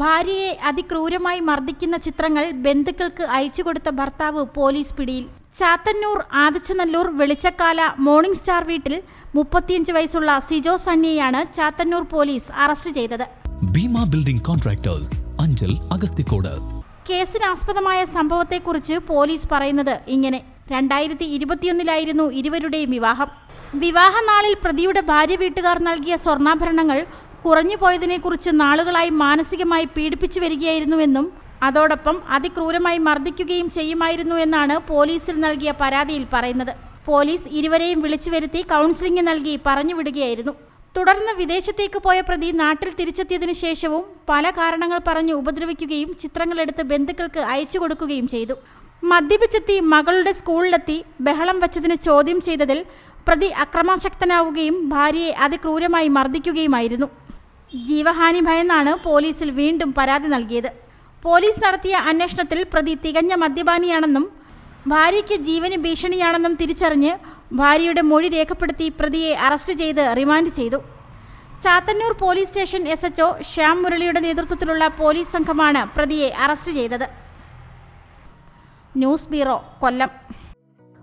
ഭാര്യയെ അതിക്രൂരമായി മർദ്ദിക്കുന്ന ചിത്രങ്ങൾ ബന്ധുക്കൾക്ക് അയച്ചു കൊടുത്ത ഭർത്താവ് പോലീസ് പിടിയിൽ. ചാത്തന്നൂർ ആദിച്ചനല്ലൂർ വെളിച്ചക്കാല മോർണിംഗ് സ്റ്റാർ വീട്ടിൽ മുപ്പത്തിയഞ്ച് വയസ്സുള്ള സിജോ സണ്ണിയെയാണ് ചാത്തന്നൂർ പോലീസ് അറസ്റ്റ് ചെയ്തത്. Bhima building contractors Anchal Agasthikode. കേസിനാസ്പദമായ സംഭവത്തെക്കുറിച്ച് പോലീസ് പറയുന്നത് ഇങ്ങനെ. രണ്ടായിരത്തി ഇരുപത്തിയൊന്നിലായിരുന്നു ഇരുവരുടെയും വിവാഹം. വിവാഹനാളിൽ പ്രതിയുടെ ഭാര്യ വീട്ടുകാർ നൽകിയ സ്വർണാഭരണങ്ങൾ കുറഞ്ഞു പോയതിനെക്കുറിച്ച് നാളുകളായി മാനസികമായി പീഡിപ്പിച്ചു വരികയായിരുന്നുവെന്നും അതോടൊപ്പം അതിക്രൂരമായി മർദ്ദിക്കുകയും ചെയ്യുമായിരുന്നു എന്നാണ് പോലീസിൽ നൽകിയ പരാതിയിൽ പറയുന്നത്. പോലീസ് ഇരുവരെയും വിളിച്ചു വരുത്തി കൗൺസിലിംഗ് നൽകി പറഞ്ഞുവിടുകയായിരുന്നു തുടർന്ന് വിദേശത്തേക്ക് പോയ പ്രതി നാട്ടിൽ തിരിച്ചെത്തിയതിനു ശേഷവും പല കാരണങ്ങൾ പറഞ്ഞ് ഉപദ്രവിക്കുകയും ചിത്രങ്ങളെടുത്ത് ബന്ധുക്കൾക്ക് അയച്ചു കൊടുക്കുകയും ചെയ്തു. മദ്യപിച്ചെത്തി മകളുടെ സ്കൂളിലെത്തി ബഹളം വച്ചതിന് ചോദ്യം ചെയ്തതിൽ പ്രതി അക്രമാസക്തനാവുകയും ഭാര്യയെ അതിക്രൂരമായി മർദ്ദിക്കുകയുമായിരുന്നു. ജീവഹാനി ഭയന്നാണ് പോലീസിൽ വീണ്ടും പരാതി നൽകിയത്. പോലീസ് നടത്തിയ അന്വേഷണത്തിൽ പ്രതി തികഞ്ഞ മദ്യപാനിയാണെന്നും ഭാര്യയ്ക്ക് ജീവന് ഭീഷണിയാണെന്നും തിരിച്ചറിഞ്ഞ് ഭാര്യയുടെ മൊഴി രേഖപ്പെടുത്തി പ്രതിയെ അറസ്റ്റ് ചെയ്ത് റിമാൻഡ് ചെയ്തു. Chathannoor police station S HO Shyam മുരളിയുടെ നേതൃത്വത്തിലുള്ള പോലീസ് സംഘമാണ് പ്രതിയെ അറസ്റ്റ് ചെയ്തത്. News bureau Kollam.